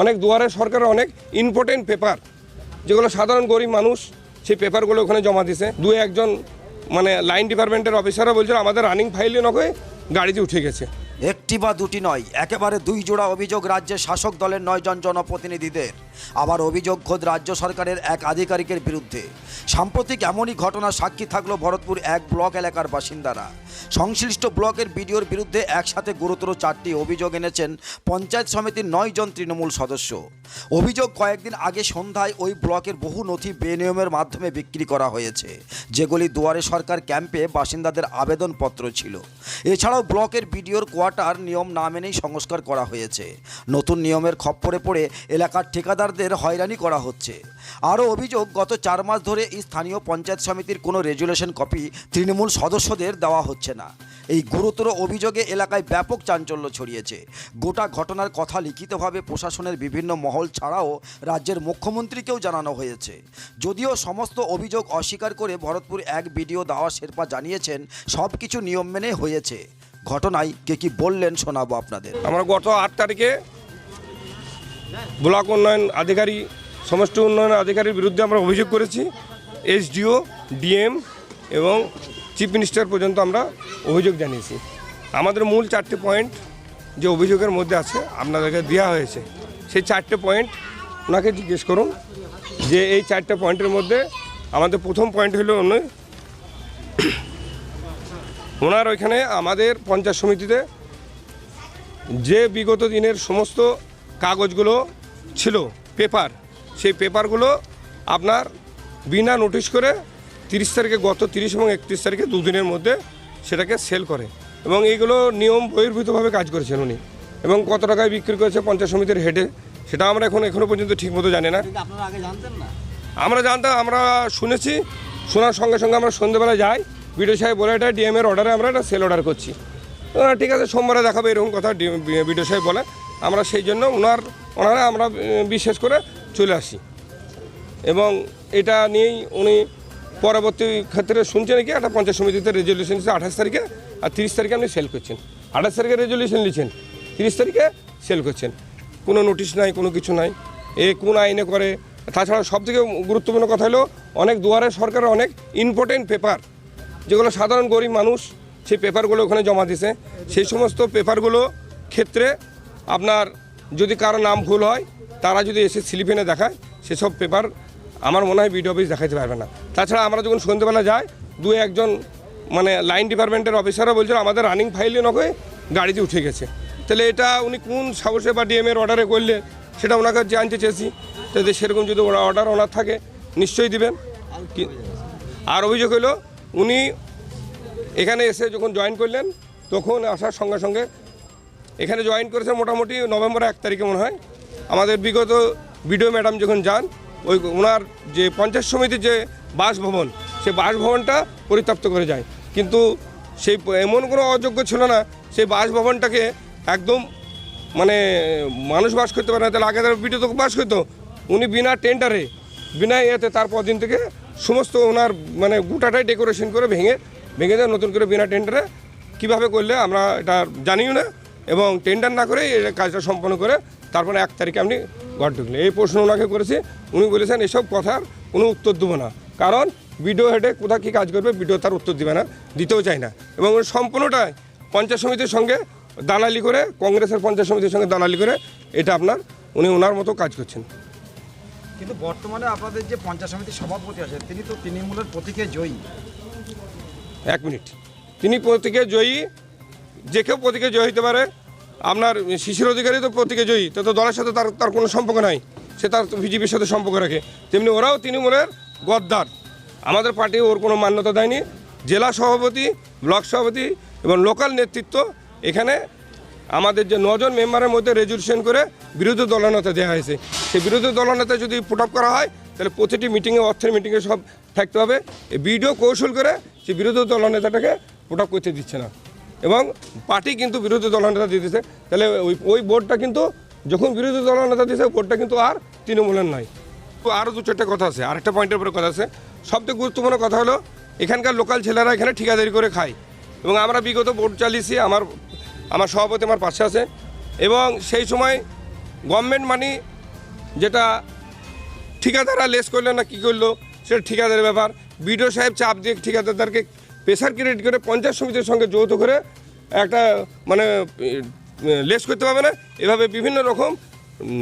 অনেক দুয়ারে সরকারের অনেক ইম্পর্টেন্ট পেপার যেগুলো সাধারণ গরিব মানুষ সেই পেপারগুলো ওখানে জমা দিছে। দু একজন মানে লাইন ডিপার্টমেন্টের অফিসাররা বলছিল, আমাদের রানিং ফাইলে নকয়ে গাড়িতে উঠে গেছে। একটি বা দুটি নয়, একেবারে দুই জোড়া অভিযোগ রাজ্যের শাসক দলের নয়জন জনপ্রতিনিধিদের। আবার অভিযোগ খোদ রাজ্য সরকারের এক আধিকারিকের বিরুদ্ধে। সাম্প্রতিক এমনই ঘটনা সাক্ষী থাকল ভরতপুর এক ব্লক এলাকার বাসিন্দারা। সংশ্লিষ্ট ব্লকের বিডিওর বিরুদ্ধে একসাথে গুরুতর চারটি অভিযোগ এনেছেন পঞ্চায়েত সমিতির নয় জন তৃণমূল সদস্য। অভিযোগ কয়েকদিন আগে সন্ধ্যায় ওই ব্লকের বহু নথি বেনিয়মের মাধ্যমে বিক্রি করা হয়েছে, যেগুলি দুয়ারে সরকার ক্যাম্পে বাসিন্দাদের আবেদনপত্র ছিল। এছাড়াও ব্লকের বিডিওর কোয়ার্টার নিয়ম না মেনেই সংস্কার করা হয়েছে। নতুন নিয়মের খপ্পরে পড়ে এলাকার ঠিকাদারদের হয়রানি করা হচ্ছে। আরও অভিযোগ, গত চার মাস ধরে এই স্থানীয় পঞ্চায়েত সমিতির কোনো রেজুলেশন কপি তৃণমূল সদস্যদের দেওয়া হচ্ছে না। এই গুরুতর অভিযোগে এলাকায় ব্যাপক চাঞ্চল্য ছড়িয়েছে। গোটা ঘটনার কথা লিখিতভাবে প্রশাসনের বিভিন্ন মহল ছাড়াও রাজ্যের মুখ্যমন্ত্রীকেও জানানো হয়েছে। যদিও সমস্ত অভিযোগ অস্বীকার করে ভরতপুর এক বিডিও দাওয়া শেরপা জানিয়েছেন সব কিছু নিয়ম মেনে হয়েছে। ঘটনায় কে কি বললেন শোনাবো আপনাদের। আমরা গত আট তারিখে ব্লক উন্নয়ন আধিকারিক সমষ্টি উন্নয়ন আধিকারির বিরুদ্ধে আমরা অভিযোগ করেছি। এসডিও, ডিএম এবং চিফ মিনিস্টার পর্যন্ত আমরা অভিযোগ জানিয়েছি। আমাদের মূল চারটে পয়েন্ট যে অভিযোগের মধ্যে আছে আপনাদেরকে দেওয়া হয়েছে। সেই চারটে পয়েন্ট ওনাকে জিজ্ঞেস করুন যে এই চারটে পয়েন্টের মধ্যে আমাদের প্রথম পয়েন্ট হলো উনি ওনার ওইখানে আমাদের পঞ্চায়েত সমিতিতে যে বিগত দিনের সমস্ত কাগজগুলো ছিল পেপার সেই পেপারগুলো আপনার বিনা নোটিশ করে তিরিশ তারিখে গত তিরিশ এবং একত্রিশ তারিখে দুদিনের মধ্যে সেটাকে সেল করে এবং এইগুলো নিয়ম বহির্ভূতভাবে কাজ করেছেন উনি এবং কত টাকায় বিক্রি করেছে পঞ্চায়েত সমিতির হেডে সেটা আমরা এখন এখনও পর্যন্ত ঠিকমতো জানি না। আমরা জানতাম আমরা শুনেছি শোনার সঙ্গে সঙ্গে আমরা সন্ধ্যেবেলা যাই বিডিও সাহেব বলে এটা ডিএমের অর্ডারে আমরা এটা সেল অর্ডার করছি। ওনারা ঠিক আছে, সোমবারে দেখাবে এরকম কথা বিডিও সাহেব বলে। আমরা সেই জন্য ওনার ওনারা আমরা বিশেষ করে চলে আসি। এবং এটা নিয়েই উনি পরবর্তী ক্ষেত্রে শুনছেন কি, একটা পঞ্চায়েত সমিতিতে রেজলিউশন দিচ্ছে আঠাশ তারিখে, আর তিরিশ তারিখে আপনি সেল করছেন। আঠাশ তারিখে রেজলিউশন নিচ্ছেন তিরিশ তারিখে সেল করছেন। কোনো নোটিশ নাই, কোনো কিছু নাই। এ কোন আইনে করে? তাছাড়া সবথেকে গুরুত্বপূর্ণ কথা হলো, অনেক দুয়ারে সরকারের অনেক ইম্পর্টেন্ট পেপার যেগুলো সাধারণ গরিব মানুষ, সেই পেপারগুলো ওখানে জমা দিছে। সেই সমস্ত পেপারগুলো ক্ষেত্রে আপনার যদি কারও নাম ভুল হয়, তারা যদি এসে স্লিপ এনে দেখায়, সেসব পেপার আমার মনে হয় বিডিও অফিস দেখাতে পারবে না। তাছাড়া আমরা যখন সন্ধ্যেবেলা যাই, দু একজন মানে লাইন ডিপার্টমেন্টের অফিসাররা বলছিল, আমাদের রানিং ফাইলে নয় গাড়িতে উঠে গেছে। তাহলে এটা উনি কোন সাহসে বা ডিএমের অর্ডারে করলে, সেটা ওনাকে জানতে চেয়েছি। তাদের সেরকম যদি ওরা অর্ডার ওনার থাকে, নিশ্চয়ই দিবেন। আর অভিযোগ হলো উনি এখানে এসে যখন জয়েন করলেন, তখন আসার সঙ্গে সঙ্গে এখানে জয়েন করেছেন মোটামুটি নভেম্বর এক তারিখে মনে হয়। আমাদের বিগত বিডিও ম্যাডাম যখন যান, ওই ওনার যে পঞ্চায়েত সমিতির যে বাসভবন, সেই বাসভবনটা পরিত্যক্ত করে যায়। কিন্তু সেই এমন কোনো অযোগ্য ছিল না, সেই বাসভবনটাকে একদম মানে মানুষ বাস করতে পারে না, তাহলে আগে তার বিডিও তো বাস করতো। উনি বিনা টেন্ডারে বিনা ইয়েতে তারপর দিন থেকে সমস্ত ওনার মানে গোটাটাই ডেকোরেশন করে ভেঙে ভেঙে দেয় নতুন করে বিনা টেন্ডারে কীভাবে করলে আমরা এটা জানিও না এবং টেন্ডার না করে এই কাজটা সম্পন্ন করে তারপরে এক তারিখে আপনি ঘর ঢুকলেন। এই প্রশ্ন ওনাকে করেছি, উনি বলেছেন, এসব কথার কোনো উত্তর দেবো না। কারণ ভিডিও হেডে কোথায় কী কাজ করবে বিডিও তার উত্তর দেবে না, দিতেও চায় না। এবং সম্পূর্ণটাই পঞ্চায়েত সমিতির সঙ্গে দালালি করে, কংগ্রেসের পঞ্চায়েত সমিতির সঙ্গে দালালি করে, এটা আপনার, উনি ওনার মতো কাজ করছেন। কিন্তু বর্তমানে আপনাদের যে পঞ্চায়েত সমিতির সভাপতি আছে তিনি তো তৃণমূলের প্রতীকে জয়ী। এক মিনিট। তিনি প্রতীকে জয়ী, যে কেউ প্রতীকে জয়ী হতে পারে, আপনার শিশির অধিকারী তো প্রতীকে জয়ী, তো তো দলের সাথে তার তার কোনো সম্পর্ক নাই, সে তার বিজেপির সাথে সম্পর্ক রাখে। তেমনি ওরাও তৃণমূলের গদ্দার। আমাদের পার্টি ওর কোনো মান্যতা দেয়নি। জেলা সভাপতি, ব্লক সভাপতি এবং লোকাল নেতৃত্ব এখানে আমাদের যে নজন মেম্বারের মধ্যে রেজুলেশন করে বিরোধী দলনেতা দেওয়া হয়েছে। সেই বিরোধী দলনেতা যদি পুট আপ করা হয়, তাহলে প্রতিটি মিটিংয়ে অর্থের মিটিংয়ে সব থাকতে হবে। বিডিও কৌশল করে সেই বিরোধী দলনেতাটাকে পুট আপ করতে দিচ্ছে না। এবং পার্টি কিন্তু বিরোধী দলনেতা দিতেছে। তাহলে ওই ওই বোর্ডটা কিন্তু যখন বিরোধী দলনেতা দিয়েছে বোর্ডটা কিন্তু আর তৃণমূলের নয়। তো আরও দু চারটে কথা আছে। আরেকটা পয়েন্টের উপরে কথা আছে। সবথেকে গুরুত্বপূর্ণ কথা হলো, এখানকার লোকাল ছেলেরা এখানে ঠিকাদারি করে খায়। এবং আমরা বিগত বোর্ড চালিয়েছি, আমার আমার সভাপতি আমার পাশে আছে। এবং সেই সময় গভর্নমেন্ট মানি যেটা ঠিকাদাররা লেস করল না কী করল, সেটা ঠিকাদারের ব্যাপার। বিডিও সাহেব চাপ দিয়ে ঠিকাদারদেরকে প্রেশার ক্রিয়েট করে পঞ্চায়েত সমিতির সঙ্গে যৌথ করে একটা মানে লেস করতে পারবে না। এভাবে বিভিন্ন রকম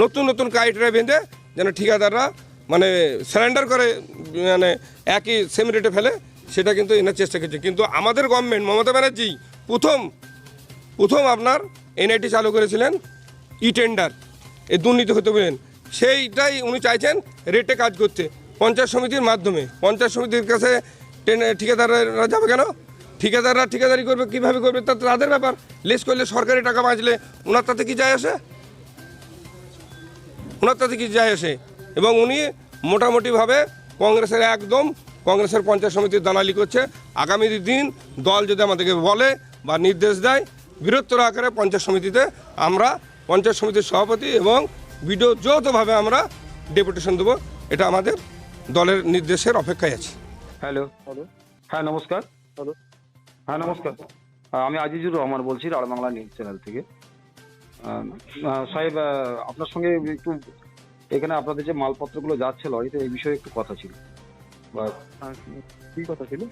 নতুন নতুন ক্রাইটেরিয়া বেঁধে যেন ঠিকাদাররা মানে স্যারেন্ডার করে মানে একই সেম রেটে ফেলে, সেটা কিন্তু এনার চেষ্টা করছে। কিন্তু আমাদের গভর্নমেন্ট মমতা ব্যানার্জি প্রথম প্রথম আপনার এনআইটি চালু করেছিলেন ই টেন্ডার এই দুর্নীতি হতে বলেন। সেইটাই উনি চাইছেন রেটে কাজ করতে। পঞ্চায়েত সমিতির মাধ্যমে। পঞ্চায়েত সমিতির কাছে ঠিকাদাররা যাবে কেন? ঠিকাদাররা ঠিকাদারি করবে, কীভাবে করবে, তা তাদের ব্যাপার। লেস করলে সরকারি টাকা বাঁচলে ওনার তাতে কি যায় আসে? ওনার তাতে কি যায় আসে? এবং উনি মোটামুটিভাবে কংগ্রেসের একদম, কংগ্রেসের পঞ্চায়েত সমিতির দালালি করছে। আগামী দিন দল যদি আমাদেরকে বলে বা নির্দেশ দেয় বৃহত্তর আকারে পঞ্চায়েত সমিতিতে আমরা পঞ্চায়েত সমিতির সভাপতি এবং বিডিও যৌথভাবে আমরা ডেপুটেশন দেবো। এটা আমাদের দলের নির্দেশের অপেক্ষায় আছে। হ্যালো। হ্যালো। হ্যাঁ নমস্কার। হ্যালো। হ্যাঁ নমস্কার। আমি আজিজুর রহমান বলছি রাড় বাংলা নিউজ চ্যানেল থেকে। সাহেব আপনার সঙ্গে একটু এখানে আপনাদের যে মালপত্রগুলো যাচ্ছে লরিতে এই বিষয়ে একটু কথা ছিল। বা কি কথা ছিল?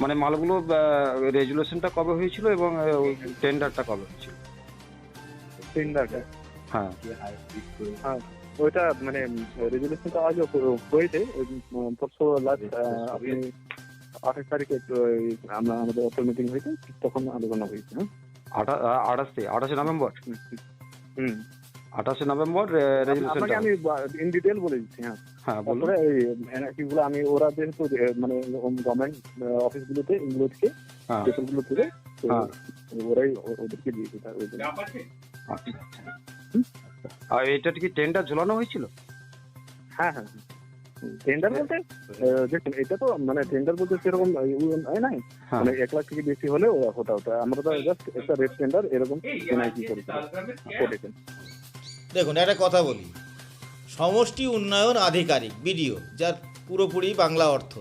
মানে মালগুলো রেজুলেশনটা কবে হয়েছিল এবং টেন্ডারটা কবে হয়েছিল? টেন্ডারটা হ্যাঁ। ওইটা মানে রেজুলেশনটা আজ হয়েছে পরশু লাস্ট আপনি আঠাশ তারিখে আমরা আমাদের অফিস মিটিং হয়েছে তখন আলোচনা হয়েছে হ্যাঁ? আঠা আঠাশে আঠাশে নভেম্বর? হুম। আঠাশে নভেম্বর রেজুলেশনটা আমি ইন ডিটেল বলে দিচ্ছি হ্যাঁ। হ্যাঁ বলুন। এই NRC গুলো আমি ওরা যেহেতু মানে গভর্নমেন্ট অফিসগুলোতে এগুলো থেকে হ্যাঁ। পেপারগুলো তুলে হ্যাঁ। ওরাই ওদেরকে ওই জন্য। আচ্ছা। আর এটা কি টেন্ডার ঝোলানো হয়েছিল? হ্যাঁ হ্যাঁ টেন্ডার বলতে দেখুন এটা তো মানে টেন্ডার বলতে সেরকম নাই। হ্যাঁ। মানে এক লাখ থেকে বেশি হলে ওরা হতা হতো আমরা তো জাস্ট একটা রেড টেন্ডার এরকম এনআইটি করেছিল করেছেন দেখুন, একটা কথা বলি। সমষ্টি উন্নয়ন আধিকারিক, বিডিও, যার পুরোপুরি বাংলা অর্থ।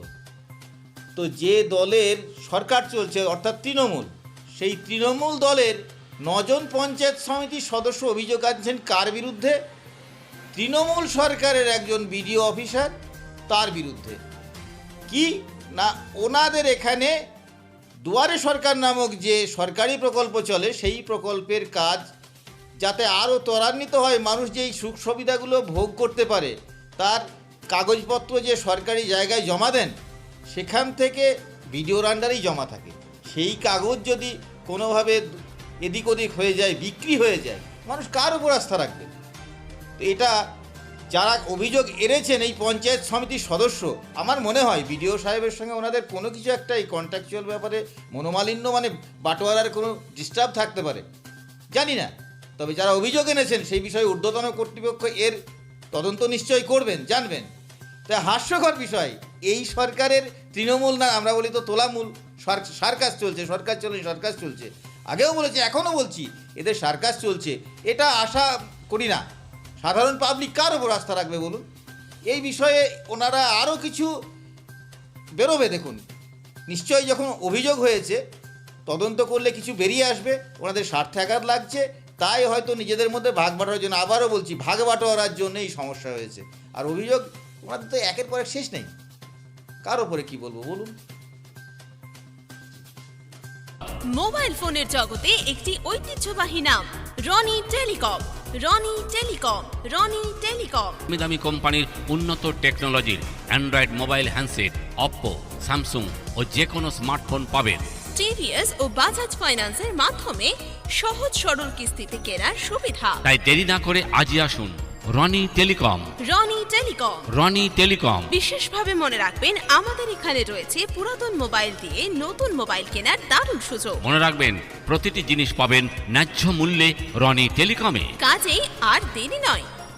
তো যে দলের সরকার চলছে, অর্থাৎ তৃণমূল, সেই তৃণমূল দলের নজন পঞ্চায়েত সমিতির সদস্য অভিযোগ আনছেন কার বিরুদ্ধে? তৃণমূল সরকারের একজন বিডিও অফিসার তার বিরুদ্ধে। কি? না, ওনাদের এখানে দুয়ারে সরকার নামক যে সরকারি প্রকল্প চলে, সেই প্রকল্পের কাজ যাতে আরও ত্বরান্বিত হয়, মানুষ যেই সুখ সুবিধাগুলো ভোগ করতে পারে, তার কাগজপত্র যে সরকারি জায়গায় জমা দেন, সেখান থেকে ভিডিওর আন্ডারেই জমা থাকে। সেই কাগজ যদি কোনোভাবে এদিক ওদিক হয়ে যায়, বিক্রি হয়ে যায়, মানুষ কার উপর আস্থা রাখবে? তো এটা যারা অভিযোগ এনেছেন এই পঞ্চায়েত সমিতির সদস্য, আমার মনে হয় বিডিও সাহেবের সঙ্গে ওনাদের কোনো কিছু একটা এই কন্ট্রাকচুয়াল ব্যাপারে মনোমালিন্য মানে বাটোয়ারার কোনো ডিস্টার্ব থাকতে পারে। জানি না। তবে যারা অভিযোগ এনেছেন সেই বিষয়ে ঊর্ধ্বতন কর্তৃপক্ষ এর তদন্ত নিশ্চয়ই করবেন, জানবেন। তাই হাস্যকর বিষয়, এই সরকারের তৃণমূল না, আমরা বলি তো তোলামূল, সর- সার্কাস চলছে, সরকার চলছে সরকার চলছে। আগেও বলেছি, এখনও বলছি, এদের সার্কাস চলছে। এটা আশা করি না। সাধারণ পাবলিক কার ওপর আস্থা রাখবে বলুন? এই বিষয়ে ওনারা আরও কিছু বেরোবে দেখুন। নিশ্চয়ই যখন অভিযোগ হয়েছে, তদন্ত করলে কিছু বেরিয়ে আসবে, ওনাদের স্বার্থাঘাত লাগছে তাই হয়তো নিজেদের মধ্যে ভাগ বাটোয়ার জন্য আবারও বলছি ভাগ বাটোয়ারার জন্য এই সমস্যা হয়েছে। আর অভিযোগ ওনাদের তো একের পর এক শেষ নেই। কার ওপরে কি বলব বলুন? মোবাইল ফোনের জগতে একটি ঐতিহ্যবাহী নাম Roni telecom. Roni telecom Roni telecom. দামি দামি কোম্পানির উন্নত টেকনোলজির android mobile handset Oppo Samsung ও যে কোনো স্মার্টফোন পাবেন। টিভিএস ও বাজাজ ফাইন্যান্সের মাধ্যমে সহজ সরল কিস্তিতে কেনার সুবিধা। তাই দেরি না করে আজই আসুন Roni telecom. Roni telecom. Roni telecom. বিশেষভাবে মনে রাখবেন আমাদের এখানে রয়েছে পুরাতন মোবাইল দিয়ে নতুন মোবাইল কেনার দারুণ সুযোগ। মনে রাখবেন প্রতিটি জিনিস পাবেন ন্যায্য মূল্যে রনি টেলিকমে। কাজেই আর দেরি নয়।